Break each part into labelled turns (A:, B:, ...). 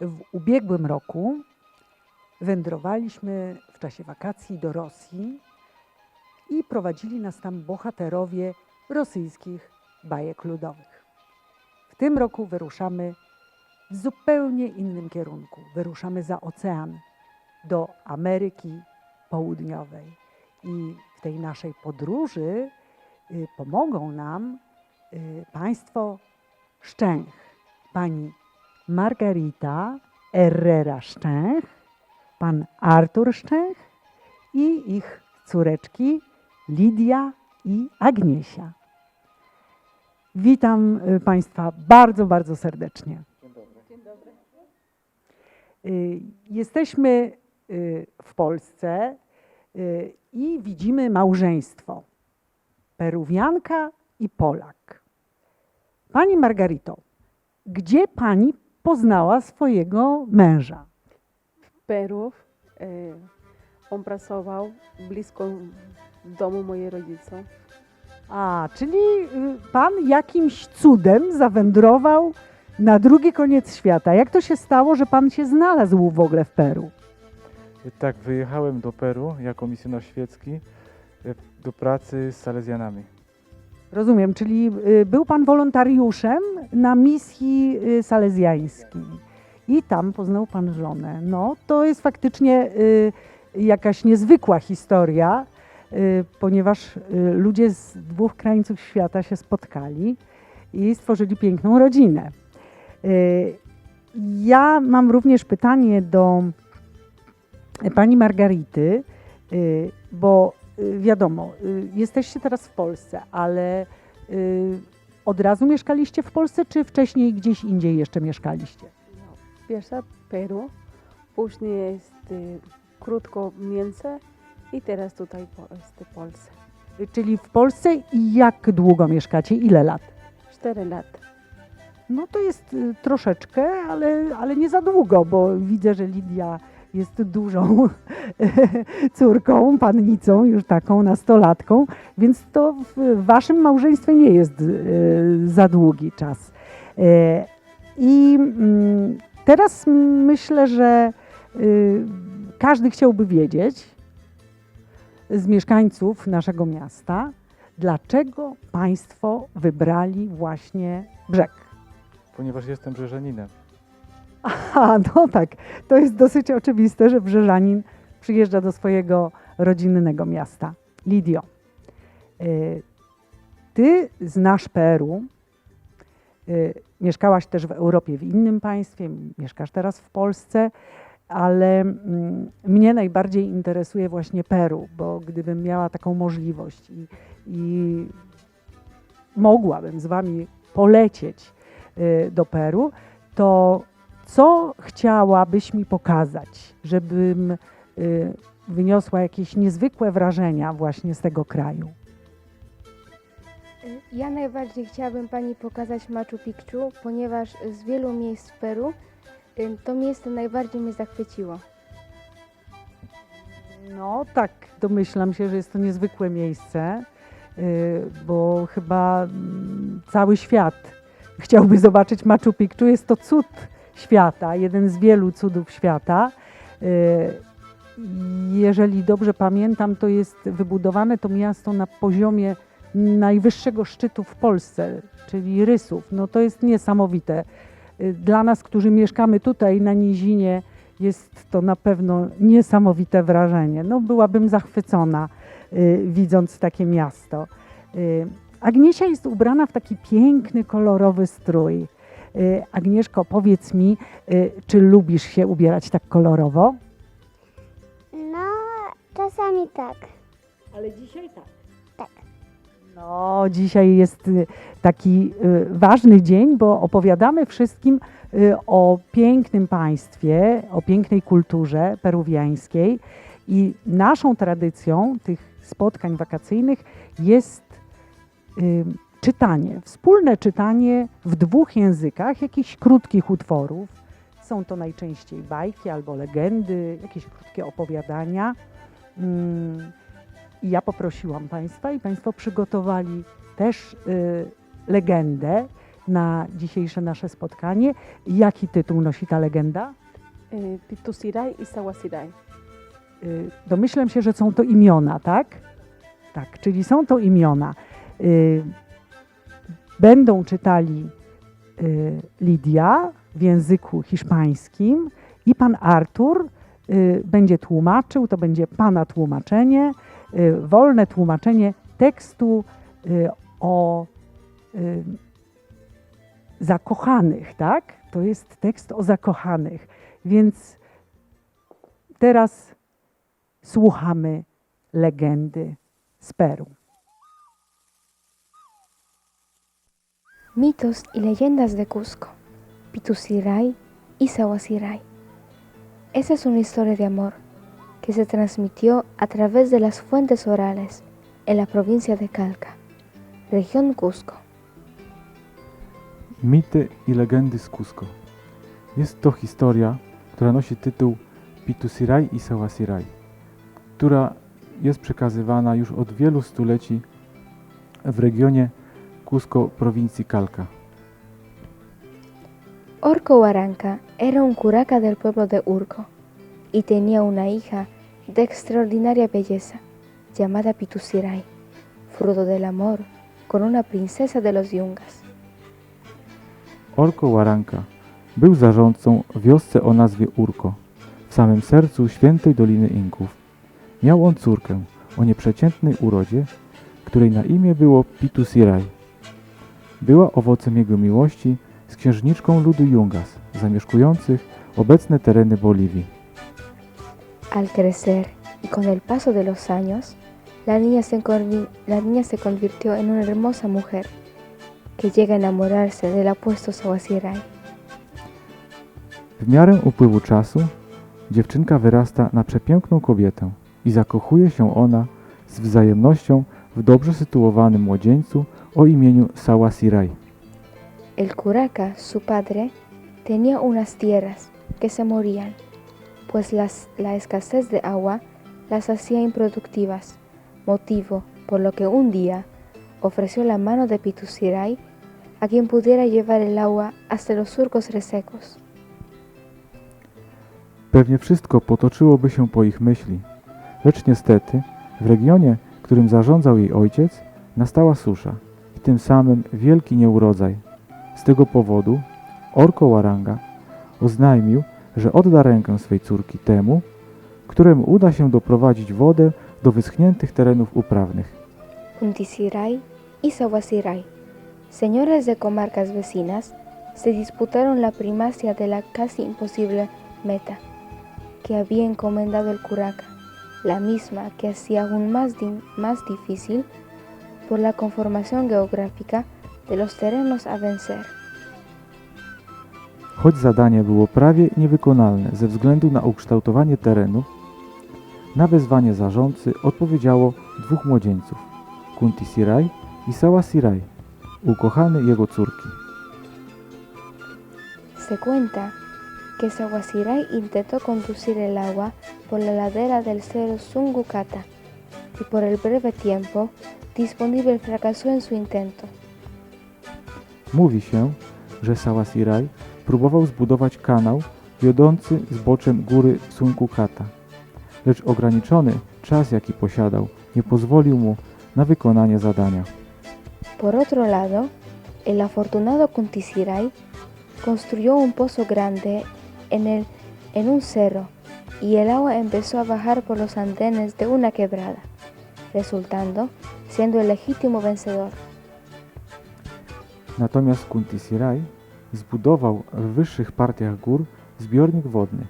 A: W ubiegłym roku wędrowaliśmy w czasie wakacji do Rosji i prowadzili nas tam bohaterowie rosyjskich bajek ludowych. W tym roku wyruszamy w zupełnie innym kierunku. Wyruszamy za ocean do Ameryki Południowej. I w tej naszej podróży y, pomogą nam y, państwo Szczęch. Pani Margarita Herrera Szczęch, pan Artur Szczęch i ich córeczki Lidia i Agniesia. Witam y, Państwa bardzo, bardzo serdecznie. Y, Jesteśmy y, w Polsce i widzimy małżeństwo. Peruwianka i Polak. Pani Margarito, gdzie pani poznała swojego męża?
B: Peru. E, on pracował blisko domu mojej rodziców.
A: A, czyli y, pan jakimś cudem zawędrował na drugi koniec świata. Jak to się stało, że pan się znalazł w ogóle w Peru?
C: Tak, wyjechałem do Peru jako misjonarz świecki e, do pracy z Salezjanami.
A: Rozumiem, czyli y, był pan wolontariuszem na misji y, salezjańskiej i tam poznał pan żonę. No, to jest faktycznie y, jakaś niezwykła historia, ponieważ ludzie z dwóch krańców świata się spotkali i stworzyli piękną rodzinę. Ja mam również pytanie do pani Margarity, bo wiadomo, y, jesteście teraz w Polsce, ale y, od razu mieszkaliście w Polsce, czy wcześniej gdzieś indziej jeszcze mieszkaliście?
B: Pierwsza Peru, później jest krótko w Niemczech i teraz tutaj w Polsce.
A: Y, Czyli w Polsce i jak długo mieszkacie? Ile lat?
B: Cztery lat.
A: No to jest y, troszeczkę, ale, ale nie za długo, bo widzę, że Lidia jest dużą córką, pannicą, już taką nastolatką, więc to w waszym małżeństwie nie jest y, za długi czas. E, I mm, teraz myślę, że y, każdy chciałby wiedzieć z mieszkańców naszego miasta, dlaczego państwo wybrali właśnie brzeg.
C: Ponieważ jestem brzeżaninem.
A: A, no tak, to jest dosyć oczywiste, że Brzeżanin przyjeżdża do swojego rodzinnego miasta. Lidio, y, ty znasz Peru, y, mieszkałaś też w Europie w innym państwie, mieszkasz teraz w Polsce, ale mm, mnie najbardziej interesuje właśnie Peru, bo gdybym miała taką możliwość i, i mogłabym z wami polecieć y, do Peru, to co chciałabyś mi pokazać, żebym y, wyniosła jakieś niezwykłe wrażenia właśnie z tego kraju?
D: Ja najbardziej chciałabym Pani pokazać Machu Picchu, ponieważ z wielu miejsc w Peru y, to miejsce najbardziej mnie zachwyciło.
A: No tak, domyślam się, że jest to niezwykłe miejsce, y, bo chyba mm, cały świat chciałby zobaczyć Machu Picchu. Jest to cud świata, jeden z wielu cudów świata. Y, Jeżeli dobrze pamiętam, to jest wybudowane to miasto na poziomie najwyższego szczytu w Polsce, czyli Rysów. No to jest niesamowite. Y, Dla nas, którzy mieszkamy tutaj na nizinie, jest to na pewno niesamowite wrażenie. No byłabym zachwycona y, widząc takie miasto. Agniesia jest ubrana w taki piękny, kolorowy strój. Y, Agnieszko, powiedz mi, y, czy lubisz się ubierać tak kolorowo?
E: No, czasami tak.
A: Ale dzisiaj tak.
E: Tak.
A: No, dzisiaj jest y, taki ważny dzień, bo opowiadamy wszystkim o pięknym państwie, o pięknej kulturze peruwiańskiej i naszą tradycją tych spotkań wakacyjnych jest czytanie, wspólne czytanie w dwóch językach jakichś krótkich utworów. Są to najczęściej bajki albo legendy, jakieś krótkie opowiadania. Mm, I ja poprosiłam Państwa i Państwo przygotowali też y, legendę na dzisiejsze nasze spotkanie. Jaki tytuł nosi ta legenda?
B: Eh, Pitusiray i Sawasiray.
A: Y, Domyślam się, że są to imiona, tak? Tak, czyli są to imiona. Będą czytali y, Lidia w języku hiszpańskim i pan Artur y, będzie tłumaczył, to będzie pana tłumaczenie, y, wolne tłumaczenie tekstu o zakochanych, tak? To jest tekst o zakochanych. Więc teraz słuchamy legendy z Peru.
D: Mitos y leyendas de Cusco, Pitusiray y Sawasiray. Esa es una historia de amor que se transmitió a través de las fuentes orales en la provincia de Calca, región Cusco.
C: Mity i legendy z Cusco. Jest to historia, która nosi tytuł Pitusiray i Sawasiray, która jest przekazywana już od wielu stuleci w regionie Cusco prowincji Calca.
D: Orco Huaranca era un curaca del pueblo de Urco y tenía una hija de extraordinaria belleza llamada Pitusiray, fruto del amor con una princesa de los Yungas.
C: Orko Łaranka był zarządcą w wiosce o nazwie Urko, w samym sercu świętej Doliny Inków. Miał on córkę o nieprzeciętnej urodzie, której na imię było Pitusiray. Była owocem jego miłości z księżniczką ludu Yungas, zamieszkujących obecne tereny Boliwii.
D: Al crecer y con el paso de los años, la niña, se la niña se convirtió en una hermosa mujer que llega a enamorarse del apuesto Sawasirai.
C: W miarę upływu czasu dziewczynka wyrasta na przepiękną kobietę i zakochuje się ona z wzajemnością w dobrze sytuowanym młodzieńcu o imieniu Sawasirai.
D: El curaca, su padre, tenía unas tierras que se morían, pues las- la escasez de agua las hacía improductivas, motivo por lo que un día ofreció la mano de Pitusiray a quien pudiera llevar el agua hasta los surcos resecos.
C: Pewnie wszystko potoczyłoby się po ich myśli, lecz niestety w regionie, którym zarządzał jej ojciec, nastała susza i tym samym wielki nieurodzaj. Z tego powodu Orko Waranga oznajmił, że odda rękę swej córki temu, któremu uda się doprowadzić wodę do wyschniętych terenów uprawnych.
D: Puntisiray y Sawasiray, señores de comarcas vecinas, se disputaron la primacia de la casi imposible meta que había encomendado el curaca, la misma que hacía aún más, di- más difícil por la conformación geográfica de los terrenos a vencer.
C: Choć zadanie było prawie niewykonalne ze względu na ukształtowanie terenu, na wezwanie zarządcy odpowiedziało dwóch młodzieńców, Kunti Siraj i Sawa Siraj, ukochany jego córki.
D: Se cuenta que Sawasiray intentó conducir el agua por la ladera del cerro Sungukata y por el breve tiempo disponible fracasó en su intento.
C: Mówi się, że Sawa Siraj próbował zbudować kanał wiodący zboczem góry Sunkukata, lecz ograniczony czas jaki posiadał nie pozwolił mu na wykonanie zadania.
D: Por otro lado, el afortunado Kuntisiray construyó un pozo grande en, el, en un cerro y el agua empezó a bajar por los andenes de una quebrada, resultando siendo el legítimo vencedor.
C: Natomiast Kuntisiraj zbudował w wyższych partiach gór zbiornik wodny,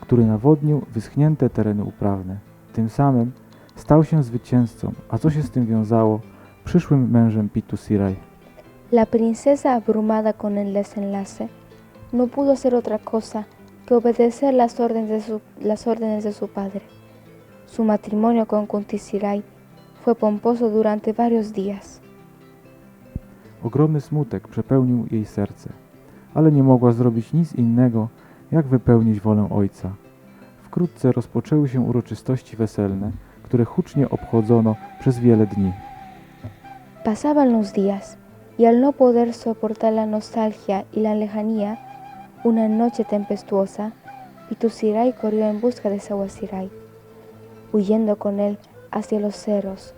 C: który nawodnił wyschnięte tereny uprawne. Tym samym stał się zwycięzcą, a co się z tym wiązało, przyszłym mężem Pitusiraj.
D: La princesa, abrumada con el desenlace, no pudo hacer otra cosa que obedecer las órdenes de su, las órdenes de su padre. Su matrimonio con Kuntisiray fue pomposo durante varios días.
C: Ogromny smutek przepełnił jej serce, ale nie mogła zrobić nic innego, jak wypełnić wolę ojca. Wkrótce rozpoczęły się uroczystości weselne, które hucznie obchodzono przez wiele dni.
D: Pasaban los días y al no poder soportar la nostalgia y la lejanía, una noche tempestuosa, Pitusiray corrió en busca de Sawasiray, huyendo con él hacia los cerros,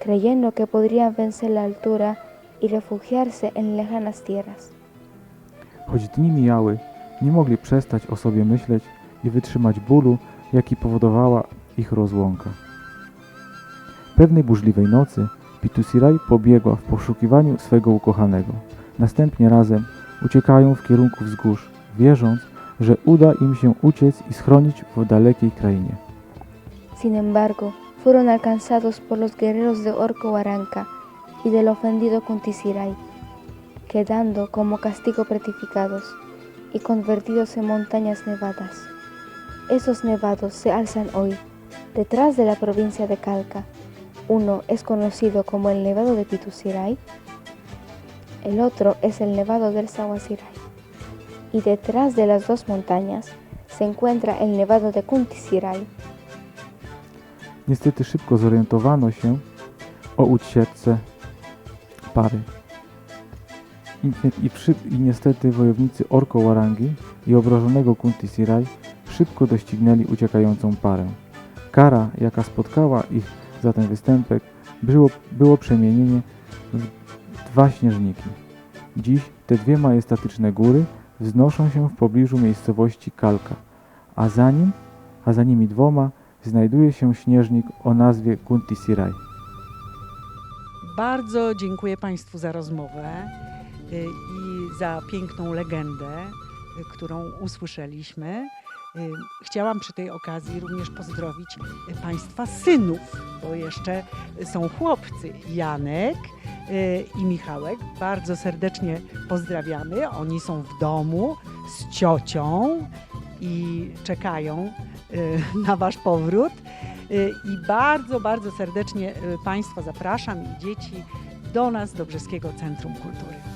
D: creyendo que podrían vencer la altura y refugiarse en lejanas tierras.
C: Choć dni mijały, nie mogli przestać o sobie myśleć i wytrzymać bólu, jaki powodowała ich rozłąka. Pewnej burzliwej nocy Pitusirai pobiegła w poszukiwaniu swego ukochanego. Następnie razem uciekają w kierunku wzgórz,
D: Sin embargo, fueron alcanzados por los guerreros de Orco Barranca y del ofendido Kuntisiray, quedando como castigo petrificados y convertidos en montañas nevadas. Esos nevados se alzan hoy, detrás de la provincia de Calca. Uno es conocido como el Nevado de Pitusiray, el otro es el Nevado del Sawasiray. Y detrás de las dos montañas se encuentra el Nevado de Kuntisiray.
C: Niestety szybko zorientowano się o ucieczce pary. I, i, I niestety wojownicy Orko Warangi i obrażonego Kuntisirai szybko doścignęli uciekającą parę. Kara, jaka spotkała ich za ten występek, było, było przemienienie w dwa śnieżniki. Dziś te dwie majestatyczne góry wznoszą się w pobliżu miejscowości Kalka, a za nim, a za nimi dwoma znajduje się śnieżnik o nazwie Kuntisirai.
A: Bardzo dziękuję Państwu za rozmowę y, i za piękną legendę, y, którą usłyszeliśmy. Y, Chciałam przy tej okazji również pozdrowić y, Państwa synów, bo jeszcze są chłopcy Janek y, i Michałek. Bardzo serdecznie pozdrawiamy. Oni są w domu z ciocią i czekają na Wasz powrót. I bardzo, bardzo serdecznie Państwa zapraszam i dzieci do nas, do Brzeskiego Centrum Kultury.